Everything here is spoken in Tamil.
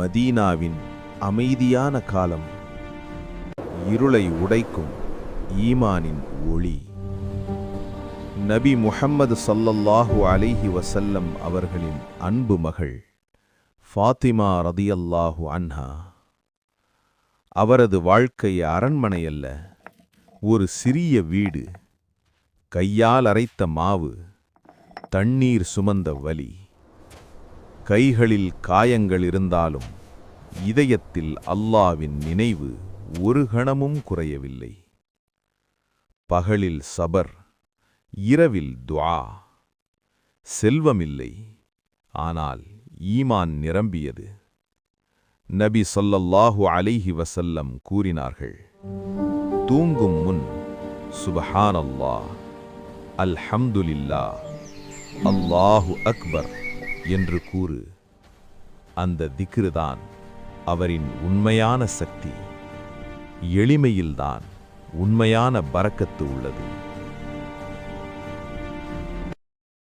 மதீனாவின் அமைதியான காலம். இருளை உடைக்கும் ஈமானின் ஒளி. நபி முஹம்மது சல்லல்லாஹு அலைஹி வசல்லம் அவர்களின் அன்பு மகள் ஃபாத்திமா ரதியல்லாஹு அன்ஹா. அவரது வாழ்க்கை அரண்மனை அல்ல ஒரு சிறிய வீடு. கையால் அரைத்த மாவு தண்ணீர் சுமந்த வலி. கைகளில் காயங்கள் இருந்தாலும் இதயத்தில் அல்லாவின் நினைவு ஒரு கணமும் குறையவில்லை. பகலில் சபர் இரவில் துவா செல்வமில்லை ஆனால் ஈமான் நிரம்பியது. நபி சொல்லல்லாஹு அலைஹி வசல்லம் கூறினார்கள் தூங்கும் முன் சுபஹானல்லாஹ் அல்ஹம்துலில்லா அல்லாஹு அக்பர். என்று கூறு. அந்த திக்ருதான் அவரின் உண்மையான சக்தி. எளிமையில்தான் உண்மையான பறக்கத்து உள்ளது.